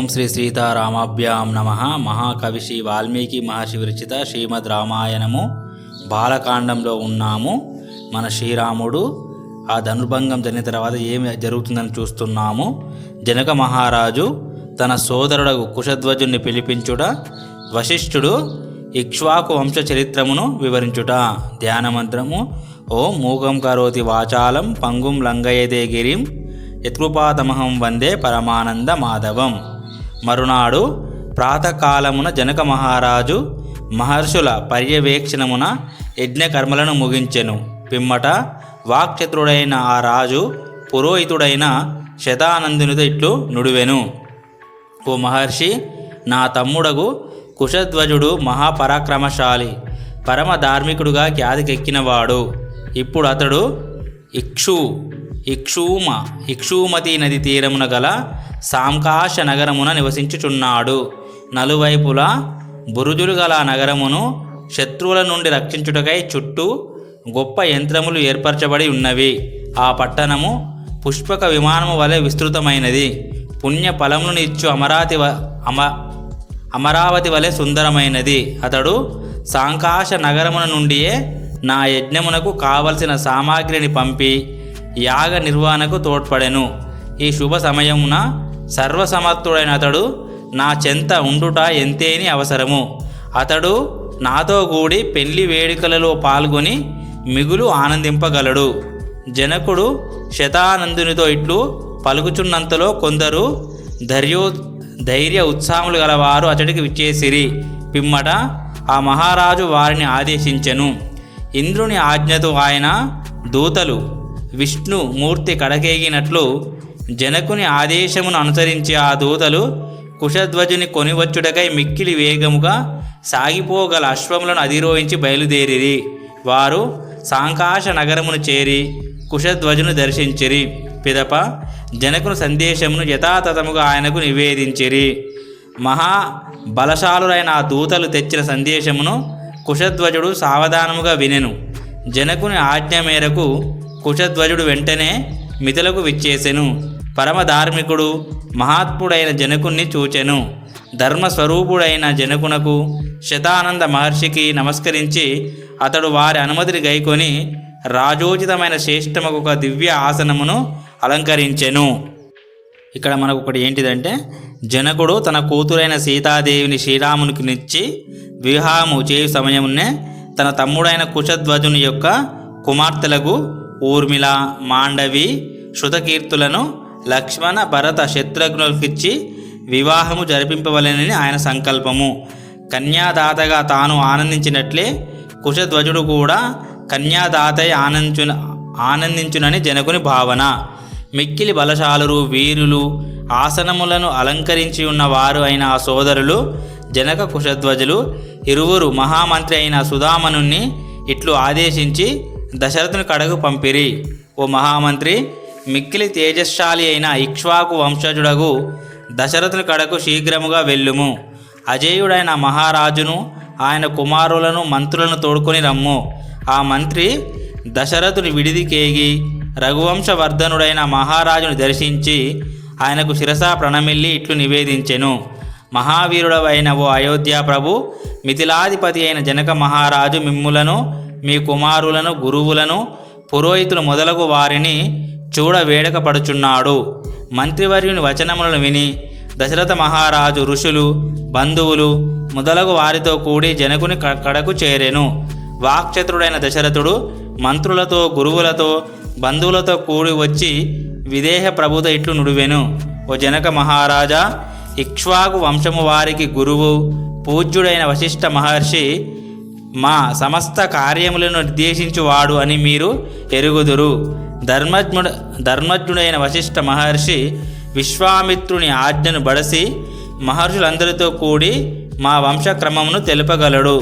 ఓం శ్రీ సీతారామాభ్యాం నమ. మహాకవి శ్రీ వాల్మీకి మహర్షి విరచిత శ్రీమద్ రామాయణము బాలకాండంలో ఉన్నాము. మన శ్రీరాముడు ఆ ధనుర్భంగం జరిగిన తర్వాత ఏమి జరుగుతుందని చూస్తున్నాము. జనక మహారాజు తన సోదరుడు కుశధ్వజుని పిలిపించుట వశిష్ఠుడు ఇక్ష్వాకు వంశ చరిత్రమును వివరించుట. ధ్యానమంత్రము ఓం మూకం కరోతి వాచాలం పంగుం లంగయదే గిరిం యత్కృపాతమహం వందే పరమానంద మాధవం. మరునాడు ప్రాతకాలమున జనక మహారాజు మహర్షుల పర్యవేక్షణమున యజ్ఞకర్మలను ముగించెను. పిమ్మట వాక్చతుడైన ఆ రాజు పురోహితుడైన శతానందునితో ఇట్లు నుడివెను. ఓ మహర్షి నా తమ్ముడగు కుశధ్వజుడు మహాపరాక్రమశాలి పరమ ధార్మికుడుగా ఖ్యాతికెక్కినవాడు. ఇప్పుడు అతడు ఇక్షు ఇక్షూమ ఇక్షూమతి నది తీరమున గల సాంకాశ నగరమున నివసించుచున్నాడు. నలువైపులా బురుజులు గల ఆ నగరమును శత్రువుల నుండి రక్షించుటకై చుట్టూ గొప్ప యంత్రములు ఏర్పరచబడి ఉన్నవి. ఆ పట్టణము పుష్పక విమానము వలె విస్తృతమైనది. పుణ్య ఫలములను ఇచ్చు అమరావతి అమ అమరావతి వలె సుందరమైనది. అతడు సాంకాశ నగరమున నుండియే నా యజ్ఞమునకు కావలసిన సామాగ్రిని పంపి యాగ నిర్వహణకు తోడ్పడెను. ఈ శుభ సమయమున సర్వసమర్థుడైన అతడు నా చెంత ఉండుట ఎంతేని అవసరము. అతడు నాతో కూడి పెళ్ళి వేడుకలలో పాల్గొని మిగులు ఆనందింపగలడు. జనకుడు శతానందునితో ఇట్లు పలుకుచున్నంతలో కొందరు ధైర్యో ధైర్య ఉత్సాహములు గలవారు అతడికి విచ్చేసిరి. పిమ్మట ఆ మహారాజు వారిని ఆదేశించెను. ఇంద్రుని ఆజ్ఞతో ఆయన దూతలు విష్ణు మూర్తి కడకేగినట్లు జనకుని ఆదేశమును అనుసరించి ఆ దూతలు కుశధ్వజుని కొనివచ్చుటకై మిక్కిలి వేగముగా సాగిపోగల అశ్వములను అధిరోహించి బయలుదేరిరి. వారు సాంకాశ నగరమును చేరి కుశధ్వజును దర్శించిరి. పిదప జనకుని సందేశమును యథాతథముగా ఆయనకు నివేదించిరి. మహా బలశాలురైన ఆ దూతలు తెచ్చిన సందేశమును కుశధ్వజుడు సావధానముగా వినెను. జనకుని ఆజ్ఞ మేరకు కుశధ్వజుడు వెంటనే మిథులకు విచ్చేసెను. పరమధార్మికుడు మహాత్ముడైన జనకుణ్ణి చూచెను. ధర్మస్వరూపుడైన జనకునకు శతానంద మహర్షికి నమస్కరించి అతడు వారి అనుమతిని గైకొని రాజోచితమైన శ్రేష్టమకు ఒక దివ్య ఆసనమును అలంకరించెను. ఇక్కడ మనకు ఒకటి ఏంటిదంటే జనకుడు తన కూతురైన సీతాదేవిని శ్రీరామునికి నిచ్చి వివాహము చేయు సమయమునే తన తమ్ముడైన కుశధ్వజుని యొక్క కుమార్తెలకు ఊర్మిళ మాండవి శృతకీర్తులను లక్ష్మణ భరత శత్రుఘ్నులకిచ్చి వివాహము జరిపింపవలెనని ఆయన సంకల్పము. కన్యాదాతగా తాను ఆనందించినట్లే కుశధ్వజుడు కూడా కన్యాదాతయ్య ఆనందించున ఆనందించునని జనకుని భావన. మిక్కిలి బలశాలురు వీరులు ఆసనములను అలంకరించి ఉన్న వారు అయిన ఆ సోదరులు జనక కుశధ్వజులు ఇరువురు మహామంత్రి అయిన సుధామనుణ్ణి ఇట్లు ఆదేశించి దశరథుని కడకు పంపిరి. ఓ మహామంత్రి మిక్కిలి తేజస్శాలి అయిన ఇక్ష్వాకు వంశజుడగు దశరథుని కడకు శీఘ్రముగా వెళ్ళుము. అజేయుడైన మహారాజును ఆయన కుమారులను మంత్రులను తోడుకొని రమ్ము. ఆ మంత్రి దశరథుని విడిది కేగి రఘువంశవర్ధనుడైన మహారాజును దర్శించి ఆయనకు శిరసా ప్రణమిల్లి ఇట్లు నివేదించెను. మహావీరుడవైన ఓ అయోధ్య ప్రభు మిథిలాధిపతి అయిన జనక మహారాజు మిమ్ములను మీ కుమారులను గురువులను పురోహితులు మొదలగు వారిని చూడ వేడకపడుచున్నాడు. మంత్రివర్యుని వచనములను విని దశరథ మహారాజు ఋషులు బంధువులు మొదలగు వారితో కూడి జనకుని క- కడకు చేరెను. వాక్చతుడైన దశరథుడు మంత్రులతో గురువులతో బంధువులతో కూడి వచ్చి విదేహ ప్రభుత ఇట్లు నుడివెను. ఓ జనక మహారాజా ఇక్ష్వాకు వంశము వారికి గురువు పూజ్యుడైన వశిష్ఠ మహర్షి మా సమస్త కార్యములను నిర్దేశించువాడు అని మీరు ఎరుగుదురు. ధర్మజ్ఞుడు ధర్మజ్ఞుడైన వశిష్ఠ మహర్షి విశ్వామిత్రుని ఆజ్ఞను బడసి మహర్షులందరితో కూడి మా వంశక్రమమును తెలుపగలడు.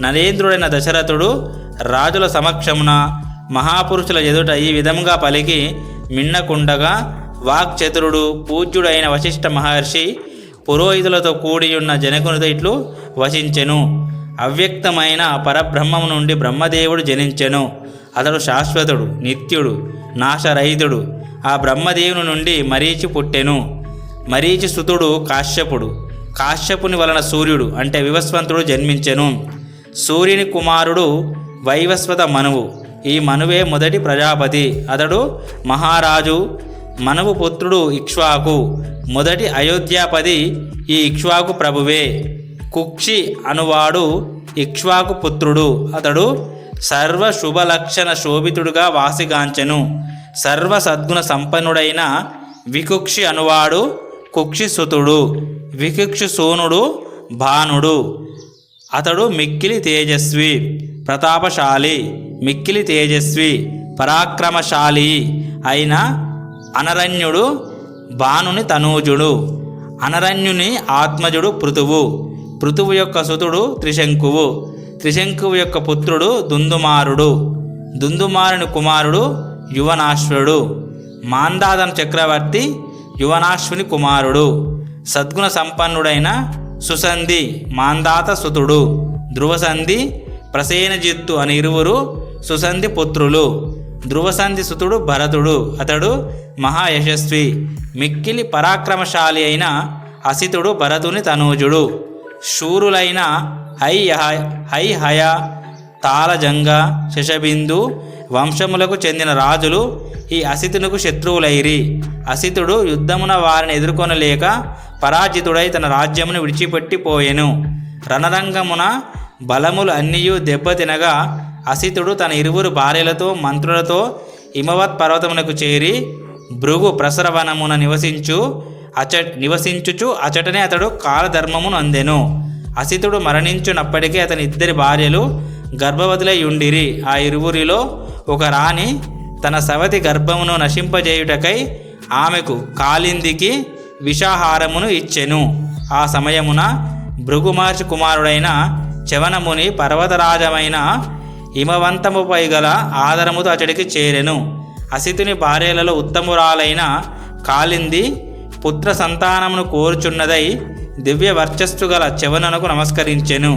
నరేంద్రుడైన దశరథుడు రాజుల సమక్షమున మహాపురుషుల ఎదుట ఈ విధముగా పలికి మిన్నకుండగా వాక్చతురుడు పూజ్యుడైన వశిష్ఠ మహర్షి పురోహితులతో కూడి ఉన్న జనకునితో ఇట్లు వశించెను అవ్యక్తమైన పరబ్రహ్మము నుండి బ్రహ్మదేవుడు జనించెను. అతడు శాశ్వతుడు నిత్యుడు నాశరహితుడు. ఆ బ్రహ్మదేవుని నుండి మరీచి పుట్టెను. మరీచి సుతుడు కాశ్యపుడు. కాశ్యపుని వలన సూర్యుడు అంటే వివస్వంతుడు జన్మించెను. సూర్యుని కుమారుడు వైవస్వత మనువు. ఈ మనువే మొదటి ప్రజాపతి. అతడు మహారాజు మనువు పుత్రుడు ఇక్ష్వాకు. మొదటి అయోధ్యాపతి ఈ ఇక్ష్వాకు ప్రభువే. కుక్షి అనువాడు ఇక్ష్వాకు పుత్రుడు. అతడు సర్వ శుభలక్షణ శోభితుడుగా వాసిగాంచెను. సర్వ సద్గుణ సంపన్నుడైన వికుక్షి అనువాడు కుక్షి సుతుడు వికుక్షి సోనుడు భానుడు. అతడు మిక్కిలి తేజస్వి ప్రతాపశాలి మిక్కిలి తేజస్వి పరాక్రమశాలి అయిన అనరణ్యుడు భానుని తనూజుడు. అనరణ్యుని ఆత్మజుడు పృథువు. పృథువు యొక్క సుతుడు త్రిశంకువు. త్రిశంకువు యొక్క పుత్రుడు దుందుమారుడు. దుందుమారుని కుమారుడు యువనాశ్వరుడు. మాందాదన చక్రవర్తి యువనాశ్వుని కుమారుడు. సద్గుణ సంపన్నుడైన సుసంధి మాందాత సుతుడు. ధ్రువసంధి ప్రసేనజిత్తు అని ఇరువురు సుసంధి పుత్రులు. ధ్రువసంధి సుతుడు భరతుడు. అతడు మహాయశస్వి. మిక్కిలి పరాక్రమశాలి అయిన అసితుడు భరతుని తనూజుడు. శూరులైన హై హై హయ తాళజంగ శశబిందు వంశములకు చెందిన రాజులు ఈ అసితునకు శత్రువులైరి. అసితుడు యుద్ధమున వారిని ఎదుర్కొనలేక పరాజితుడై తన రాజ్యమును విడిచిపెట్టిపోయెను రణరంగమున బలములు అన్నియు దెబ్బతినగా అసితుడు తన ఇరువురు భార్యలతో మంత్రులతో హిమవత్ పర్వతమునకు చేరి భృగు ప్రసరవనమున నివసించు అచట్ నివసించుచు అచటనే అతడు కాలధర్మమును అందెను. అసితుడు మరణించునప్పటికీ అతని ఇద్దరి భార్యలు గర్భవతులై ఉండిరి ఆ ఇరువురిలో ఒక రాణి తన సవతి గర్భమును నశింపజేయుటకై ఆమెకు కాలిందికి విషాహారమును ఇచ్చెను. ఆ సమయమున భృగుమహర్షి కుమారుడైన చవనముని పర్వతరాజమైన హిమవంతముపై గల ఆదరముతో అతడికి చేరెను. అసితుని భార్యలలో ఉత్తమురాలైన కాలింది పుత్ర సంతానమును కోరుచున్నదై దివ్య వర్చస్సు గల చవననకు నమస్కరించెను.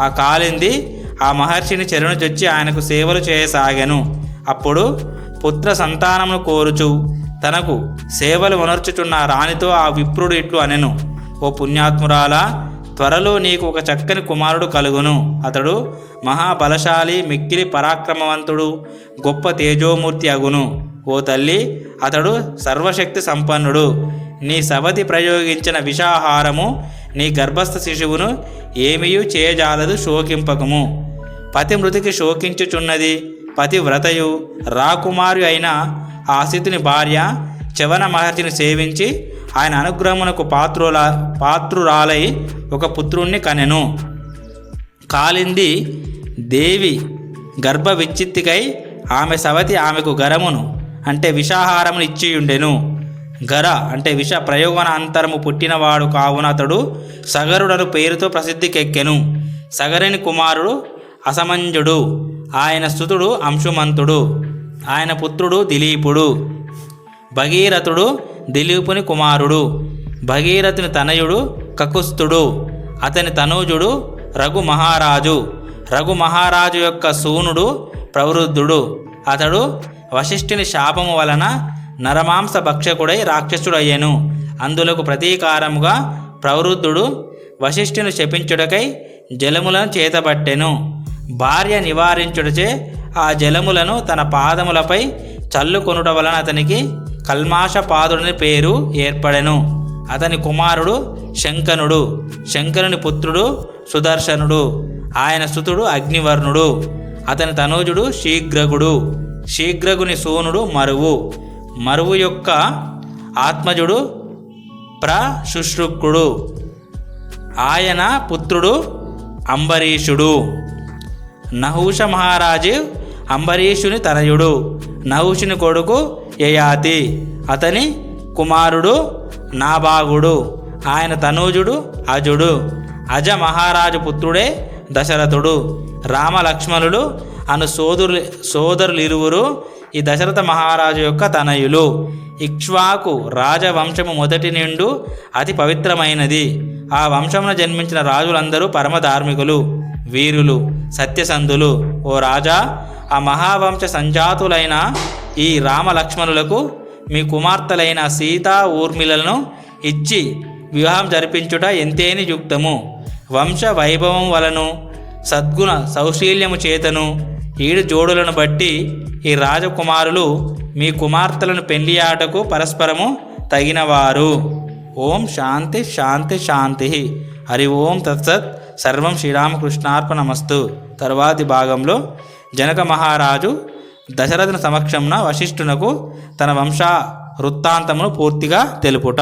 ఆ కాలింది ఆ మహర్షిని చెరును చొచ్చి ఆయనకు సేవలు చేయసాగెను. అప్పుడు పుత్ర సంతానమును కోరుచు తనకు సేవలు వనర్చుచున్న రాణితో ఆ విప్రుడు ఇట్లు అనెను. ఓ పుణ్యాత్మురాలా త్వరలో నీకు ఒక చక్కని కుమారుడు కలుగును. అతడు మహాబలశాలి మిక్కిలి పరాక్రమవంతుడు గొప్ప తేజోమూర్తి అగును. ఓ తల్లి అతడు సర్వశక్తి సంపన్నుడు. నీ సవతి ప్రయోగించిన విషాహారము నీ గర్భస్థ శిశువును ఏమీయూ చేయజాలదు శోకింపకము. పతి మృతికి శోకించుచున్నది పతివ్రతయు. రాకుమారి అయిన ఆ స్థితిని భార్య చవన మహర్షిని సేవించి ఆయన అనుగ్రహమునకు పాత్రుల పాత్రురాలై ఒక పుత్రుణ్ణి కనెను. కాలింది దేవి గర్భ విచ్చిత్తికై ఆమె సవతి ఆమెకు గరమును అంటే విషాహారమును ఇచ్చియుండెను. గర అంటే విష ప్రయోగనాంతరము పుట్టినవాడు కావున అతడు సగరుడను పేరుతో ప్రసిద్ధికెక్కెను సగరుని కుమారుడు అసమంజుడు. ఆయన స్థుతుడు అంశుమంతుడు. ఆయన పుత్రుడు దిలీపుడు. భగీరథుడు దిలీపుని కుమారుడు. భగీరథుని తనయుడు కకుస్తుడు అతని తనూజుడు రఘు మహారాజు రఘు మహారాజు యొక్క సూనుడు ప్రవృద్ధుడు. అతడు వశిష్ఠుని శాపము వలన నరమాంస భక్షకుడై రాక్షసుడయ్యను. అందులకు ప్రతీకారముగా ప్రవృద్ధుడు వశిష్ఠుని శపించుడకై జలములను చేతబట్టెను. భార్య నివారించుడచే ఆ జలములను తన పాదములపై చల్లుకొనుట వలన అతనికి కల్మాషపాదుడని పేరు ఏర్పడెను. అతని కుమారుడు శంకనుడు. శంకరుని పుత్రుడు సుదర్శనుడు. ఆయన సుతుడు అగ్నివర్ణుడు. అతని తనూజుడు శీఘ్రగుడు. శీఘ్రగుని సోనుడు మరువు. మరువు యొక్క ఆత్మజుడు ప్రశుశ్రుకుడు ఆయన పుత్రుడు అంబరీషుడు. నహూష మహారాజు అంబరీషుని తనయుడు. నహూషుని కొడుకు యయాతి. అతని కుమారుడు నాభాగుడు. ఆయన తనూజుడు అజుడు. అజ మహారాజు పుత్రుడే దశరథుడు. రామలక్ష్మణుడు అను సోదరులు సోదరులు ఇరువురు ఈ దశరథ మహారాజు యొక్క తనయులు. ఇక్ష్వాకు రాజవంశము మొదటి నిండు అతి పవిత్రమైనది. ఆ వంశమున జన్మించిన రాజులందరూ పరమధార్మికులు వీరులు సత్యసంధులు. ఓ రాజా ఆ మహావంశ సంజాతులైన ఈ రామలక్ష్మణులకు మీ కుమార్తెలైన సీతా ఊర్మిళలను ఇచ్చి వివాహం జరిపించుట ఎంతేని యుక్తము. వంశ వైభవం వలను సద్గుణ సౌశీల్యము చేతను ఏడు జోడులను బట్టి ఈ రాజకుమారులు మీ కుమార్తెలను పెళ్ళియాటకు పరస్పరము తగినవారు. ఓం శాంతి శాంతి శాంతి. హరి ఓం తత్సత్. సర్వం శ్రీరామకృష్ణార్పణమస్తు. తరువాతి భాగంలో జనక మహారాజు దశరథుని సమక్షంన వశిష్ఠునకు తన వంశ వృత్తాంతమును పూర్తిగా తెలుపుట.